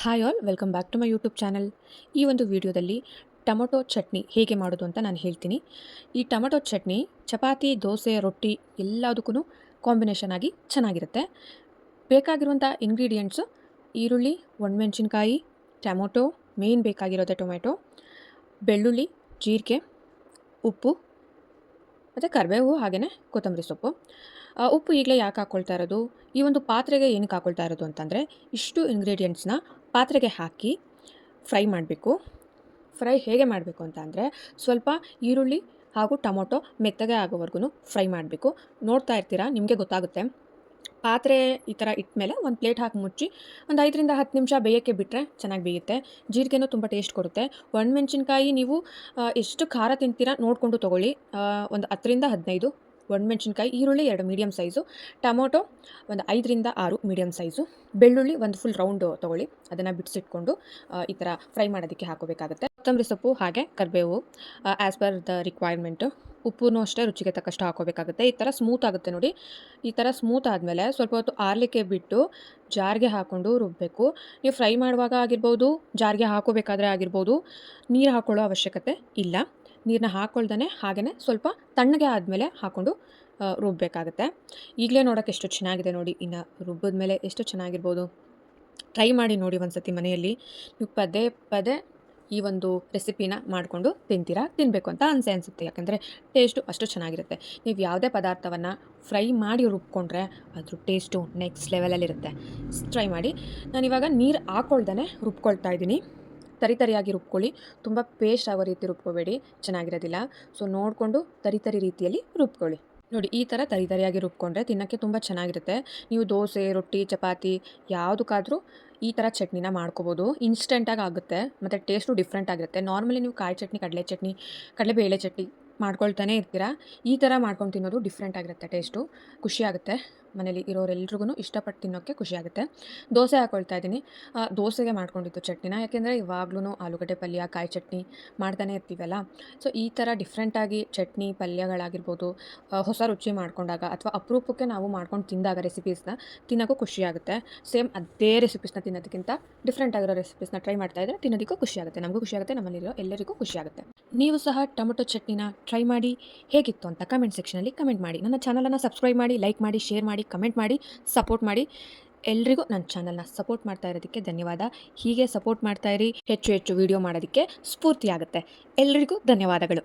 Hi all welcome back to my YouTube channel ಈ ಒಂದು ವಿಡಿಯೋದಲ್ಲಿ ಟೊಮೊಟೊ ಚಟ್ನಿ ಹೇಗೆ ಮಾಡೋದು ಅಂತ ನಾನು ಹೇಳ್ತೀನಿ. ಈ ಟೊಮೊಟೊ ಚಟ್ನಿ, ಚಪಾತಿ, ದೋಸೆ, ರೊಟ್ಟಿ ಎಲ್ಲದಕ್ಕೂ ಕಾಂಬಿನೇಷನ್ ಆಗಿ ಚೆನ್ನಾಗಿರುತ್ತೆ. ಬೇಕಾಗಿರುವಂಥ ಇಂಗ್ರೀಡಿಯೆಂಟ್ಸು ಈರುಳ್ಳಿ, ಒಣಮೆಣಸಿನ್ಕಾಯಿ, ಟೊಮೊಟೊ ಮೇನ್ ಬೇಕಾಗಿರೋದೆ ಟೊಮೆಟೊ, ಬೆಳ್ಳುಳ್ಳಿ, ಜೀರಿಗೆ, ಉಪ್ಪು, ಮತ್ತು ಕರಿಬೇವು ಹಾಗೆಯೇ ಕೊತ್ತಂಬರಿ ಸೊಪ್ಪು. ಉಪ್ಪು ಈಗಲೇ ಯಾಕೆ ಹಾಕ್ಕೊಳ್ತಾ ಇರೋದು? ಈ ಒಂದು ಪಾತ್ರೆಗೆ ಏನಕ್ಕೆ ಹಾಕ್ಕೊಳ್ತಾ ಇರೋದು ಅಂತಂದರೆ ಇಷ್ಟು ಇಂಗ್ರೀಡಿಯೆಂಟ್ಸ್ನ ಪಾತ್ರೆಗೆ ಹಾಕಿ ಫ್ರೈ ಮಾಡಬೇಕು. ಫ್ರೈ ಹೇಗೆ ಮಾಡಬೇಕು ಅಂತ ಅಂದರೆ ಸ್ವಲ್ಪ ಈರುಳ್ಳಿ ಹಾಗೂ ಟೊಮೊಟೊ ಮೆತ್ತಗೆ ಆಗೋವರೆಗೂ ಫ್ರೈ ಮಾಡಬೇಕು. ನೋಡ್ತಾ ಇರ್ತೀರಾ, ನಿಮಗೆ ಗೊತ್ತಾಗುತ್ತೆ. ಪಾತ್ರೆ ಈ ಥರ ಇಟ್ಮೇಲೆ ಒಂದು ಪ್ಲೇಟ್ ಹಾಕಿ ಮುಚ್ಚಿ ಒಂದು ಐದರಿಂದ ಹತ್ತು ನಿಮಿಷ ಬೇಯೋಕ್ಕೆ ಬಿಟ್ಟರೆ ಚೆನ್ನಾಗಿ ಬೇಯುತ್ತೆ. ಜೀರಿಗೆನೂ ತುಂಬ ಟೇಸ್ಟ್ ಕೊಡುತ್ತೆ. ಒಣಮೆಣ್ಸಿನ್ಕಾಯಿ ನೀವು ಎಷ್ಟು ಖಾರ ತಿಂತೀರಾ ನೋಡಿಕೊಂಡು ತೊಗೊಳ್ಳಿ. ಒಂದು ಹತ್ತರಿಂದ ಹದಿನೈದು ಒಣಮೆಣ್ಸಿನ್ಕಾಯಿ ಈರುಳ್ಳಿ ಎರಡು ಮೀಡಿಯಮ್ ಸೈಜು ಟೊಮೊಟೊ ಒಂದು ಐದರಿಂದ ಆರು ಮೀಡಿಯಮ್ ಸೈಜು ಬೆಳ್ಳುಳ್ಳಿ ಒಂದು ಫುಲ್ ರೌಂಡು ತೊಗೊಳ್ಳಿ. ಅದನ್ನು ಬಿಡಿಸಿಟ್ಕೊಂಡು ಈ ಥರ ಫ್ರೈ ಮಾಡೋದಕ್ಕೆ ಹಾಕೋಬೇಕಾಗುತ್ತೆ. ಕೊತ್ತಂಬರಿ ಸೊಪ್ಪು ಹಾಗೆ ಕರಿಬೇವು ಆ್ಯಸ್ ಪರ್ ದ ರಿಕ್ವೈರ್ಮೆಂಟು ಉಪ್ಪು ಅಷ್ಟೇ ರುಚಿಗೆ ತಕ್ಕಷ್ಟು ಹಾಕೋಬೇಕಾಗುತ್ತೆ. ಈ ಥರ ಸ್ಮೂತ್ ಆಗುತ್ತೆ ನೋಡಿ. ಈ ಥರ ಸ್ಮೂತ್ ಆದಮೇಲೆ ಸ್ವಲ್ಪ ಹೊತ್ತು ಆರಲಿಕ್ಕೆ ಬಿಟ್ಟು ಜಾರಿಗೆ ಹಾಕ್ಕೊಂಡು ರುಬ್ಬಬೇಕು ನೀವು ಫ್ರೈ ಮಾಡುವಾಗ ಆಗಿರ್ಬೋದು, ಜಾರಿಗೆ ಹಾಕೋಬೇಕಾದ್ರೆ ಆಗಿರ್ಬೋದು, ನೀರು ಹಾಕೊಳ್ಳೋ ಅವಶ್ಯಕತೆ ಇಲ್ಲ. ನೀರನ್ನ ಹಾಕ್ಕೊಳ್ದೇ ಹಾಗೆಯೇ ಸ್ವಲ್ಪ ತಣ್ಣಗೆ ಆದಮೇಲೆ ಹಾಕ್ಕೊಂಡು ರುಬ್ಬಬೇಕಾಗುತ್ತೆ ಈಗಲೇ ನೋಡೋಕೆ ಎಷ್ಟು ಚೆನ್ನಾಗಿದೆ ನೋಡಿ, ಇನ್ನು ರುಬ್ಬಿದ ಮೇಲೆ ಎಷ್ಟು ಚೆನ್ನಾಗಿರ್ಬೋದು. ಟ್ರೈ ಮಾಡಿ ನೋಡಿ ಒಂದು ಸತಿ ಮನೆಯಲ್ಲಿ. ನೀವು ಪದೇ ಪದೇ ಈ ಒಂದು ರೆಸಿಪಿನ ಮಾಡಿಕೊಂಡು ತಿಂತೀರಾ ತಿನ್ನಬೇಕು ಅಂತ ಅನಿಸೆ ಅನಿಸುತ್ತೆ. ಯಾಕಂದರೆ ಟೇಸ್ಟು ಅಷ್ಟು ಚೆನ್ನಾಗಿರುತ್ತೆ. ನೀವು ಯಾವುದೇ ಪದಾರ್ಥವನ್ನು ಫ್ರೈ ಮಾಡಿ ರುಬ್ಕೊಂಡ್ರೆ ಅದ್ರ ಟೇಸ್ಟು ನೆಕ್ಸ್ಟ್ ಲೆವೆಲಲ್ಲಿರುತ್ತೆ. ಟ್ರೈ ಮಾಡಿ. ನಾನಿವಾಗ ನೀರು ಹಾಕ್ಕೊಳ್ದೇ ರುಬ್ಕೊಳ್ತಾ ಇದ್ದೀನಿ. ತರಿ ತರಿಯಾಗಿ ರುಬ್ಕೊಳ್ಳಿ ತುಂಬ ಪೇಸ್ಟ್ ಆಗೋ ರೀತಿ ರುಬ್ಕೋಬೇಡಿ. ಚೆನ್ನಾಗಿರೋದಿಲ್ಲ. ಸೊ ನೋಡಿಕೊಂಡು ತರಿತರಿ ತರಿ ರೀತಿಯಲ್ಲಿ ರುಬ್ಕೊಳ್ಳಿ. ನೋಡಿ, ಈ ಥರ ತರಿತರಿಯಾಗಿ ರುಬ್ಕೊಂಡ್ರೆ ತಿನ್ನೋಕ್ಕೆ ತುಂಬ ಚೆನ್ನಾಗಿರುತ್ತೆ. ನೀವು ದೋಸೆ, ರೊಟ್ಟಿ, ಚಪಾತಿ ಯಾವುದಕ್ಕಾದರೂ ಈ ಥರ ಚಟ್ನಿನ ಮಾಡ್ಕೋಬೋದು. ಇನ್ಸ್ಟೆಂಟಾಗಿ ಆಗುತ್ತೆ. ಮತ್ತು ಟೇಸ್ಟು ಡಿಫ್ರೆಂಟ್ ಆಗಿರುತ್ತೆ. ನಾರ್ಮಲಿ ನೀವು ಕಾಯಿ ಚಟ್ನಿ, ಕಡಲೆ ಚಟ್ನಿ ಕಡಲೆ ಬೇಳೆ ಚಟ್ನಿ ಮಾಡ್ಕೊಳ್ತಾನೆ ಇರ್ತೀರಾ? ಈ ಥರ ಮಾಡ್ಕೊಂಡು ತಿನ್ನೋದು ಡಿಫ್ರೆಂಟ್ ಆಗಿರುತ್ತೆ ಟೇಸ್ಟು ಖುಷಿಯಾಗುತ್ತೆ ಮನೇಲಿ ಇರೋರೆಲ್ರಿಗೂ ಇಷ್ಟಪಟ್ಟು ತಿನ್ನೋಕ್ಕೆ ಖುಷಿಯಾಗುತ್ತೆ ದೋಸೆ ಹಾಕ್ಕೊಳ್ತಾ ಇದ್ದೀನಿ. ದೋಸೆಗೆ ಮಾಡ್ಕೊಂಡಿದ್ದು ಚಟ್ನಿನ. ಯಾಕೆಂದರೆ ಇವಾಗ್ಲೂ ಆಲೂಗಡ್ಡೆ ಪಲ್ಯ, ಕಾಯಿ ಚಟ್ನಿ ಮಾಡ್ತಾನೆ ಇರ್ತೀವಲ್ಲ? ಸೊ ಈ ಥರ ಡಿಫ್ರೆಂಟಾಗಿ ಚಟ್ನಿ, ಪಲ್ಯಗಳಾಗಿರ್ಬೋದು ಹೊಸ ರುಚಿ ಮಾಡ್ಕೊಂಡಾಗ ಅಥವಾ ಅಪರೂಪಕ್ಕೆ ನಾವು ಮಾಡ್ಕೊಂಡು ತಿಂದಾಗ ರೆಸಿಪೀಸ್ನ ತಿನ್ನೋಕ್ಕೂ ಖುಷಿಯಾಗುತ್ತೆ ಸೇಮ್ ಅದೇ ರೆಸಿಪೀಸ್ನ ತಿನ್ನೋದಕ್ಕಿಂತ ಡಿಫ್ರೆಂಟ್ ಆಗಿರೋ ರೆಸಿಪೀಸ್ನ ಟ್ರೈ ಮಾಡ್ತಾ ಇದ್ದರೆ ತಿನ್ನೋದಕ್ಕೂ ಖುಷಿಯಾಗುತ್ತೆ ನಮಗೂ ಖುಷಿಯಾಗುತ್ತೆ ನಮ್ಮಲ್ಲಿರೋ ಎಲ್ಲರಿಗೂ ಖುಷಿಯಾಗುತ್ತೆ ನೀವು ಸಹ ಟೊಮೊಟೊ ಚಟ್ನಿನ ಟ್ರೈ ಮಾಡಿ ಹೇಗಿತ್ತು ಅಂತ ಕಮೆಂಟ್ ಸೆಕ್ಷನಲ್ಲಿ ಕಮೆಂಟ್ ಮಾಡಿ. ನನ್ನ ಚಾನಲನ್ನು ಸಬ್ಸ್ಕ್ರೈಬ್ ಮಾಡಿ ಲೈಕ್ ಮಾಡಿ ಶೇರ್ ಮಾಡಿ ಕಮೆಂಟ್ ಮಾಡಿ ಸಪೋರ್ಟ್ ಮಾಡಿ. ಎಲ್ರಿಗೂ ನನ್ನ ಚಾನಲ್ನ ಸಪೋರ್ಟ್ ಮಾಡ್ತಾ ಇರೋದಕ್ಕೆ ಧನ್ಯವಾದ. ಹೀಗೆ ಸಪೋರ್ಟ್ ಮಾಡ್ತಾ ಇರಿ, ಹೆಚ್ಚು ಹೆಚ್ಚು ವಿಡಿಯೋ ಮಾಡೋದಕ್ಕೆ ಸ್ಫೂರ್ತಿಯಾಗುತ್ತೆ. ಎಲ್ರಿಗೂ ಧನ್ಯವಾದಗಳು.